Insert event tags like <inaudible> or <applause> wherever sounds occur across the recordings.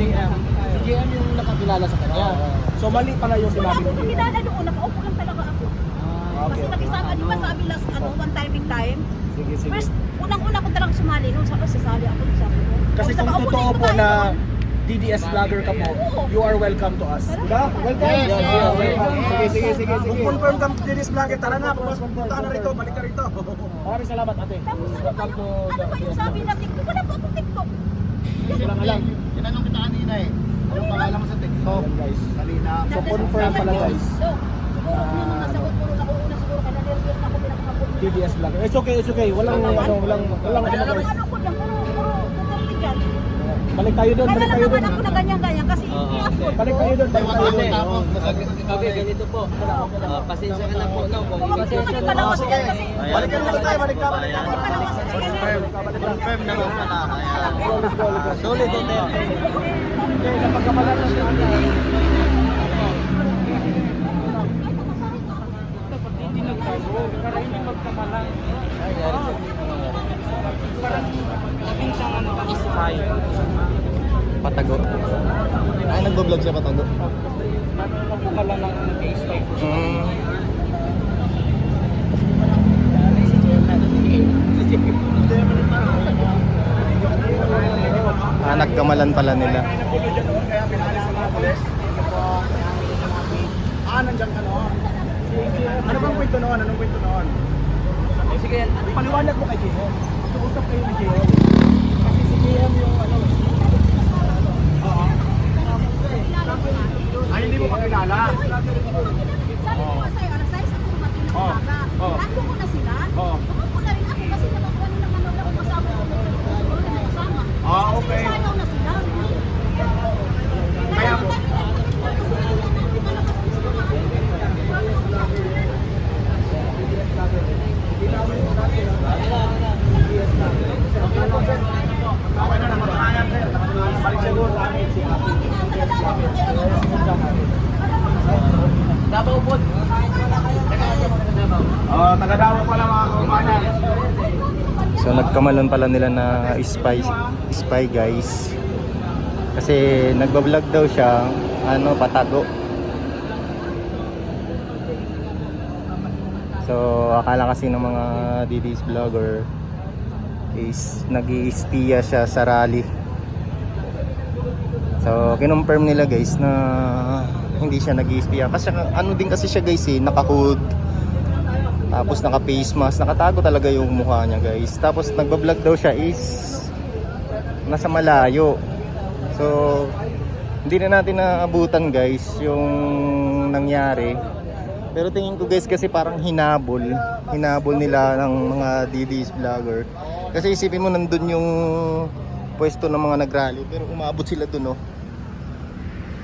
JM, si JM yung nakakilala sa kanya. So mali pala yung Wala sinabi ko ni JM. kilala doon, nakaupo lang talaga ako. Ah, Kasi okay. nakisama, di ba sabi last ano, one timing time? Sige, sige. First, unang-una ko talagang sumali noon, sabi sasali ako doon sabi ko. Kasi Tapos kung totoo po na. DDS vlogger ka po, you are welcome to us. Diba? Welcome. Yes, yes, yes. welcome. Sige, sige, sige, sige. Kung confirm ka DDS vlogger, tara na, pupunta ka na rito, balik ka rito. Maraming salamat ate. Tapos ano ba Welcome to yung, ano ba yung sabi na TikTok? Wala po akong TikTok. Hindi ko lang alam. Tinanong kita kanina eh. Anong pangalan mo sa TikTok? Ayan, guys. Kanina. So, confirm pala, guys. Pinakakapot. DDS vlogger. It's okay, it's okay. Walang ano, walang walang Wala ano puro, puro dyan. Balik tayo doon, Kaya balik tayo naman doon. ako na ganyan-ganyan kasi Balik ko. tayo doon, balik tayo doon. Okay, ganito po. Ah, pasensya ka na po, no? Kung magsusunod ka lang Oh, kasi Balik ka na tayo, balik ka, balik ka. balik ka lang kasi confirm. Na nga pala. Solid Duterte. Okay, napagkamalan na siya. Nagbo-vlog siya patago. Mm. Ah, nagkamalan pala nila. Ah, nandiyan ka noon. Ano bang kwento noon? Anong kwento noon? Sige, paliwanag mo kay JM. Mag-uusap kayo ni JM. Kasi si JM yung ano, Ay, hindi mo kakilala. Sabi ko sa'yo, alas 6 ako dumating ng Oh. umaga. Oh. Nandun ko na sila. Oh. Tumakbo na rin ako kasi nakakuha nila ng ano ako kasama ko. Siguro na may kasama. Ah, Kasi okay. sayaw na sila. Kaya- Okay na, napatunayan sir. Napatunayan. Balik siya doon. Dami si Ate. DDS vlogger. Davao po. Oh, taga-Davao pala mga kumanan. So nagkamalan pala nila na spy spy guys. Kasi nagba-vlog daw siya, ano, patago. So akala kasi ng mga DDS vlogger is nag iispiya siya sa rally. So kinonfirm nila guys na hindi siya nag iispiya kasi ano din kasi siya guys eh, naka-hood. Tapos naka face mask, nakatago talaga yung mukha niya guys. Tapos nagba-vlog daw siya is nasa malayo. So hindi na natin naabutan guys yung nangyari. Pero tingin ko guys kasi parang hinabol. Hinabol nila ng mga DDS vlogger. Kasi isipin mo nandun yung pwesto ng mga nagrally pero umabot sila dun oh.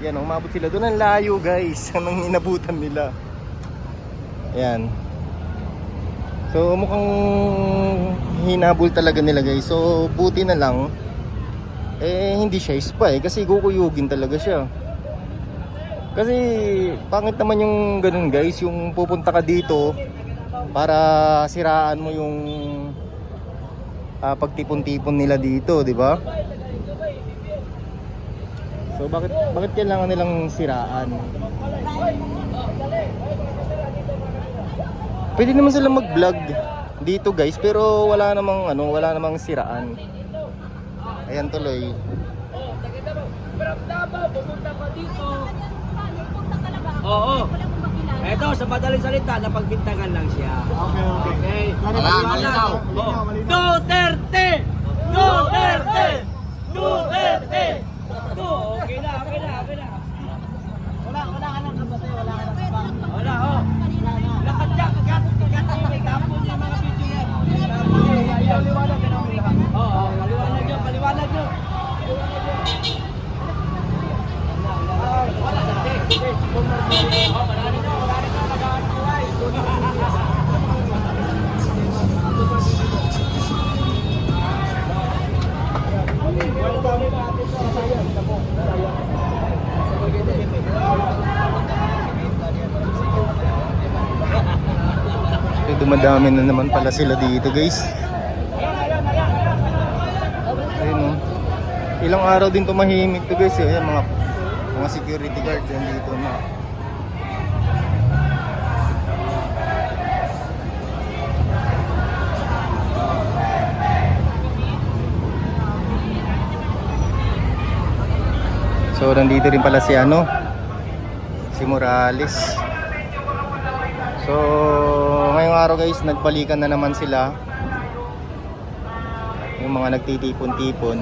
Yan, oh, umabot sila dun. Ang layo guys. <laughs> Anong inabutan nila. Yan. So mukhang hinabol talaga nila guys. So buti na lang eh hindi siya spy kasi gukuyugin talaga siya. Kasi pangit naman yung ganun guys, yung pupunta ka dito para siraan mo yung ah, pagtipon-tipon nila dito, di ba? So bakit bakit kailangan nilang siraan? Pwede naman sila mag-vlog dito guys, pero wala namang ano, wala namang siraan. Ayan tuloy. Oo. Eto, sa madaling salita, napagbintangan lang siya. Okay, okay. Okay. Malinaw. Oh. Malinaw, malinaw. Duterte! Duterte! Duterte! Do, okay na, okay na, okay na. Wala, wala ka nang kabate, wala ka nang kabang. Wala, oh. Dumadami na naman pala sila dito guys. Ayun oh. ilang araw din tumahimik to guys eh. Mga mga security guard yan dito na. So nandito rin pala si ano si Morales. So ngayong araw guys nagbalikan na naman sila yung mga nagtitipon-tipon.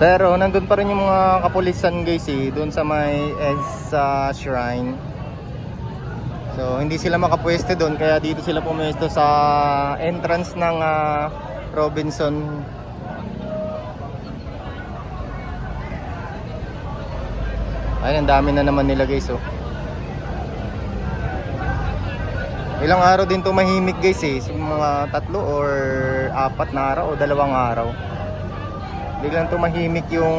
Pero nandun pa rin yung mga kapulisan guys eh, doon sa may EDSA Shrine. So hindi sila makapwesto doon kaya dito sila pumwesto sa entrance ng ah, Robinson. Ay, ang dami na naman nila guys oh. Ilang araw din tumahimik guys eh, Yung mga tatlo or apat na araw o dalawang araw. Biglang tumahimik yung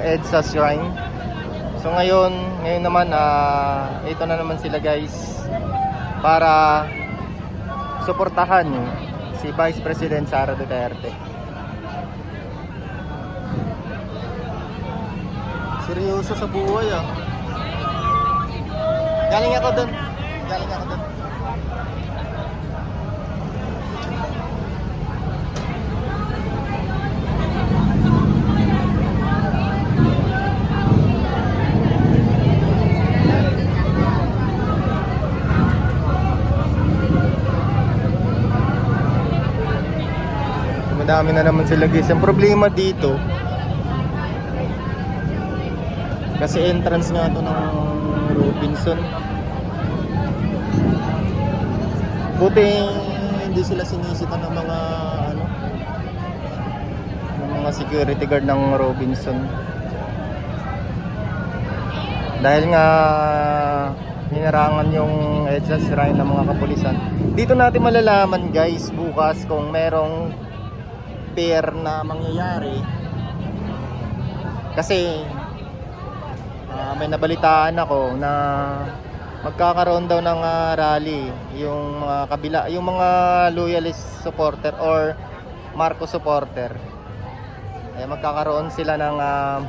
EDSA Shrine. So ngayon, ngayon naman ah ito na naman sila guys para suportahan si Vice President Sara Duterte. Seryoso sa buhay ah. Galing ako doon. Galing ako doon. Madami na naman sila guys. Ang problema dito, kasi entrance nga to ng Robinson. Buti hindi sila sinisita ng mga ano ng mga security guard ng Robinson. Dahil nga hinarangan yung EDSA Shrine ng mga kapulisan. Dito natin malalaman guys bukas kung merong pair na mangyayari. Kasi may nabalitaan ako na magkakaroon daw ng ah, rally yung mga kabila, yung mga loyalist supporter or Marcos supporter. Eh magkakaroon sila ng ah,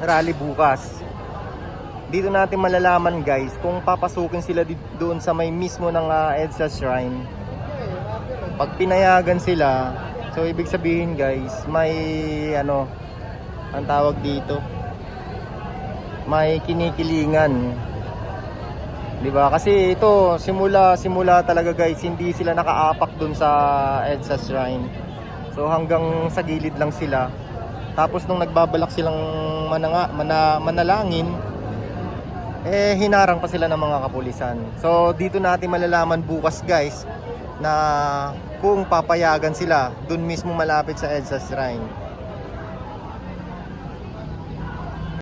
rally bukas. Dito natin malalaman guys kung papasukin sila doon sa may mismo ng ah, EDSA Shrine. Pag pinayagan sila, so ibig sabihin guys, may ano, ang tawag dito, may kinikilingan. 'Di ba? Kasi ito simula simula talaga guys, hindi sila nakaapak dun sa EDSA Shrine. So hanggang sa gilid lang sila. Tapos nung nagbabalak silang mananga, mana, manalangin, eh hinarang pa sila ng mga kapulisan. So dito natin malalaman bukas guys na kung papayagan sila dun mismo malapit sa EDSA Shrine.